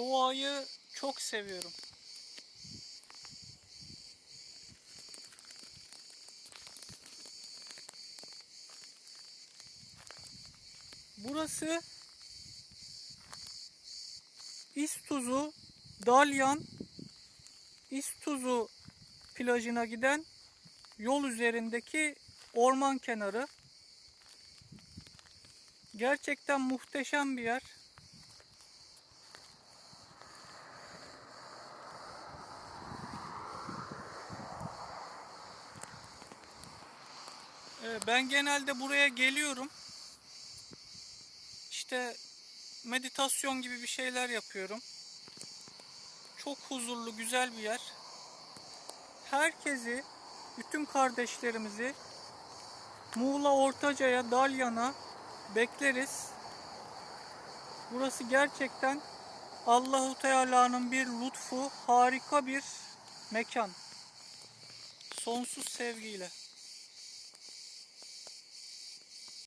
Doğayı çok seviyorum. Burası İstuzu Dalyan İstuzu plajına giden yol üzerindeki orman kenarı. Gerçekten muhteşem bir yer. Ben genelde buraya geliyorum. İşte meditasyon gibi bir şeyler yapıyorum. Çok huzurlu, güzel bir yer. Herkesi, bütün kardeşlerimizi Muğla Ortaca'ya, Dalyan'a bekleriz. Burası gerçekten Allahu Teala'nın bir lütfu, harika bir mekan. Sonsuz sevgiyle.